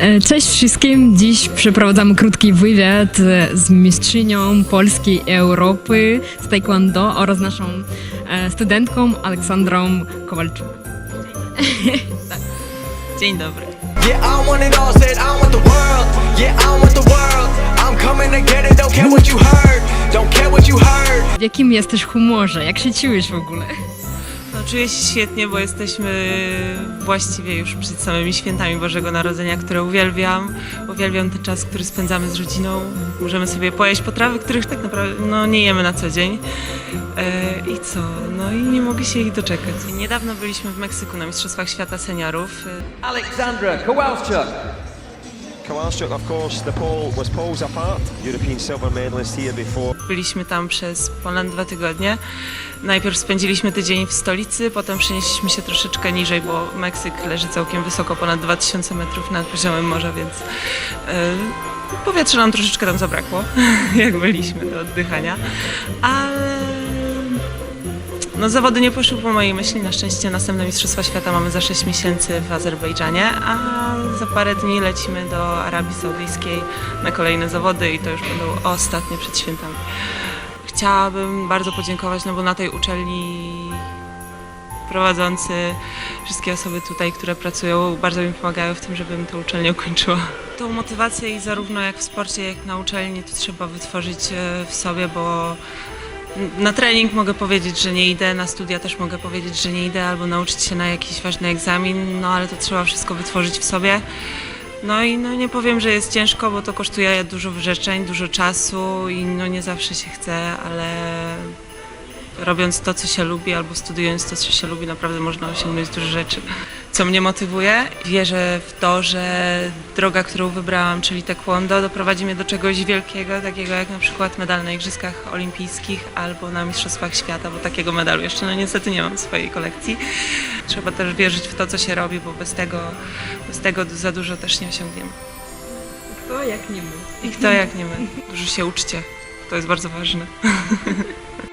E, Cześć wszystkim. Dziś przeprowadzamy krótki wywiad e, z mistrzynią Polski i Europy z Taekwondo oraz naszą e, studentką Aleksandrą Kowalczuk. Dzień dobry. Yeah, I want it all, said I want the world. Yeah, I want the world. I'm coming to get it, don't care what you heard. Don't care what you heard. W jakim jesteś humorze? Jak się czujesz w ogóle? No, czuję się świetnie, bo jesteśmy właściwie już przed samymi świętami Bożego Narodzenia, które uwielbiam. Uwielbiam ten czas, który spędzamy z rodziną. Możemy sobie pojeść potrawy, których tak naprawdę no, nie jemy na co dzień. E, I co? No i nie mogę się ich doczekać. Niedawno byliśmy w Meksyku na Mistrzostwach Świata Seniorów. E, Alexandra Kowalczyk, of course, the pole was poles apart. European silver medalist here before. Byliśmy tam przez ponad dwa tygodnie. Najpierw spędziliśmy tydzień w stolicy, potem przenieśliśmy się troszeczkę niżej, bo Meksyk leży całkiem wysoko, ponad 2000 metrów nad poziomem morza, więc e, powietrza nam troszeczkę tam zabrakło, jak byliśmy do oddychania. Ale no, zawody nie poszły po mojej myśli. Na szczęście następne Mistrzostwa Świata mamy za 6 miesięcy w Azerbejdżanie, a za parę dni lecimy do Arabii Saudyjskiej na kolejne zawody i to już będą ostatnie przed świętami. Chciałabym bardzo podziękować, no bo na tej uczelni prowadzący, wszystkie osoby tutaj, które pracują, bardzo mi pomagają w tym, żebym tę uczelnię ukończyła. Tą motywację i zarówno jak w sporcie, jak na uczelni to trzeba wytworzyć e, w sobie, bo na trening mogę powiedzieć, że nie idę, na studia też mogę powiedzieć, że nie idę, albo nauczyć się na jakiś ważny egzamin, no ale to trzeba wszystko wytworzyć w sobie. No i no, nie powiem, że jest ciężko, bo to kosztuje dużo wyrzeczeń, dużo czasu i no nie zawsze się chce, ale robiąc to, co się lubi, albo studiując to, co się lubi, naprawdę można osiągnąć duże rzeczy. Co mnie motywuje? Wierzę w to, że droga, którą wybrałam, czyli taekwondo, doprowadzi mnie do czegoś wielkiego, takiego jak na przykład medal na Igrzyskach Olimpijskich albo na Mistrzostwach Świata, bo takiego medalu jeszcze no niestety nie mam w swojej kolekcji. Trzeba też wierzyć w to, co się robi, bo bez tego, bez tego za dużo też nie osiągniemy. Kto jak nie my? I kto jak nie my? Dużo się uczcie. To jest bardzo ważne.